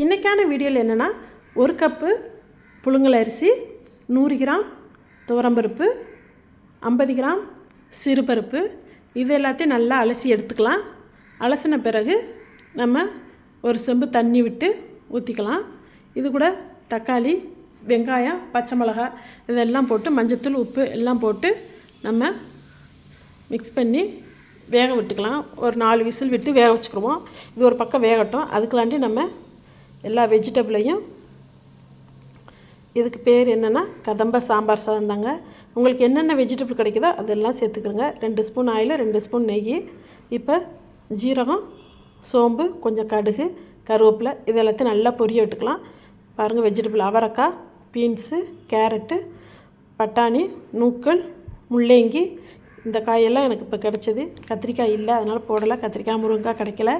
இன்றைக்கான வீடியோவில் என்னென்னா ஒரு கப்பு புழுங்கல் அரிசி நூறு கிராம் துவரம்பருப்பு ஐம்பது கிராம் சிறுபருப்பு இது எல்லாத்தையும் நல்லா அலசி எடுத்துக்கலாம். அலசின பிறகு நம்ம ஒரு செம்பு தண்ணி விட்டு ஊற்றிக்கலாம் இது கூட தக்காளி வெங்காயம் பச்சை மிளகாய் இதெல்லாம் போட்டு மஞ்சத்தூள் உப்பு எல்லாம் போட்டு நம்ம மிக்ஸ் பண்ணி வேக விட்டுக்கலாம். ஒரு நாலு விசில் விட்டு வேக வச்சுக்கிடுவோம் இது ஒரு பக்கம் வேகட்டும். அதுக்குலாண்டி நம்ம எல்லா வெஜிடபிளையும் இதுக்கு பேர் என்னென்னா கதம்ப சாம்பார் சாதம் தாங்க. உங்களுக்கு என்னென்ன வெஜிடபிள் கிடைக்குதோ அதெல்லாம் சேர்த்துக்கிறோங்க ரெண்டு ஸ்பூன் ஆயில் ரெண்டு ஸ்பூன் நெய். இப்போ ஜீரகம் சோம்பு கொஞ்சம் கடுகு கருவேப்பிலை இது எல்லாத்தையும் நல்லா பொரிய விட்டுக்கலாம். பாருங்கள் வெஜிடபிள் அவரைக்காய் பீன்ஸு கேரட்டு பட்டாணி நூக்கல் முள்ளங்கி. இந்த காயெல்லாம் எனக்கு இப்போ கிடச்சிது. கத்திரிக்காய் இல்லை அதனால் போடலை. கத்திரிக்காய் முருங்கைக்காய் கிடைக்கல.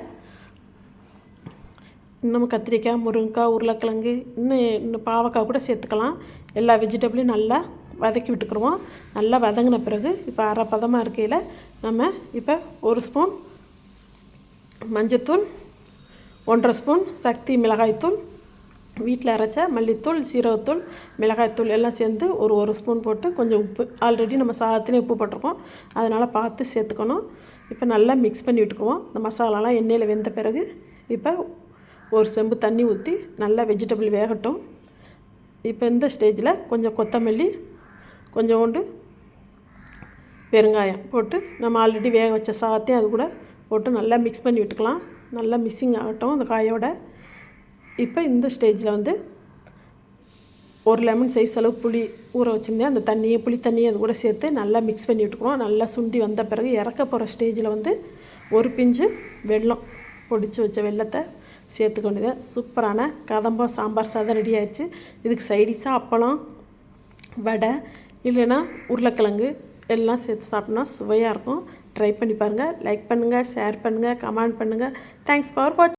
இன்னும் கத்திரிக்காய் முருங்கைக்காய் உருளைக்கிழங்கு இன்னும் இன்னும் பாவக்காய் கூட சேர்த்துக்கலாம். எல்லா வெஜிடபிளையும் நல்லா வதக்கி விட்டுக்குருவோம். நல்லா வதங்கின பிறகு இப்போ அரை பதமாக இருக்கையில் நம்ம இப்போ ஒரு ஸ்பூன் மஞ்சத்தூள் ஒன்றரை ஸ்பூன் சக்தி மிளகாய்த்தூள் வீட்டில் அரைச்ச மல்லித்தூள் சீரகத்தூள் மிளகாய்த்தூள் எல்லாம் சேர்ந்து ஒரு ஒரு ஸ்பூன் போட்டு கொஞ்சம் உப்பு. ஆல்ரெடி நம்ம சாதத்துலேயும் உப்பு போட்டிருக்கோம் அதனால் பார்த்து சேர்த்துக்கணும். இப்போ நல்லா மிக்ஸ் பண்ணி விட்டுக்குவோம். இந்த மசாலாலாம் எண்ணெயில் வெந்த பிறகு இப்போ ஒரு செம்பு தண்ணி ஊற்றி நல்லா வெஜிடபிள் வேகட்டும். இப்போ இந்த ஸ்டேஜில் கொஞ்சம் கொத்தமல்லி கொஞ்சோண்டு பெருங்காயம் போட்டு நம்ம ஆல்ரெடி வேக வச்ச சாத்தையும் அது கூட போட்டு நல்லா மிக்ஸ் பண்ணி விட்டுக்கலாம். நல்லா மிக்சிங் ஆகட்டும் அந்த காயோட. இப்போ இந்த ஸ்டேஜில் வந்து ஒரு லெமன் சைஸ் அளவு புளி ஊற வச்சுருந்தேன். அந்த தண்ணியை புளி தண்ணியை அது கூட சேர்த்து நல்லா மிக்ஸ் பண்ணி விட்டுக்குவோம். நல்லா சுண்டி வந்த பிறகு இறக்க போகிற ஸ்டேஜில் வந்து ஒரு பிஞ்சு வெல்லம் பொடிச்சு வச்ச வெள்ளத்தை சேர்த்துக்கொண்டது சூப்பரான கதம்பம் சாம்பார் சாதம் ரெடி ஆயிடுச்சு. இதுக்கு சைடிஷாக அப்பளம் வடை இல்லைன்னா உருளைக்கிழங்கு எல்லாம் சேர்த்து சாப்பிட்னா சுவையாக இருக்கும். ட்ரை பண்ணி பாருங்கள் லைக் பண்ணுங்கள் ஷேர் பண்ணுங்கள் கமெண்ட் பண்ணுங்கள் தேங்க்ஸ் ஃபார் வாட்ச்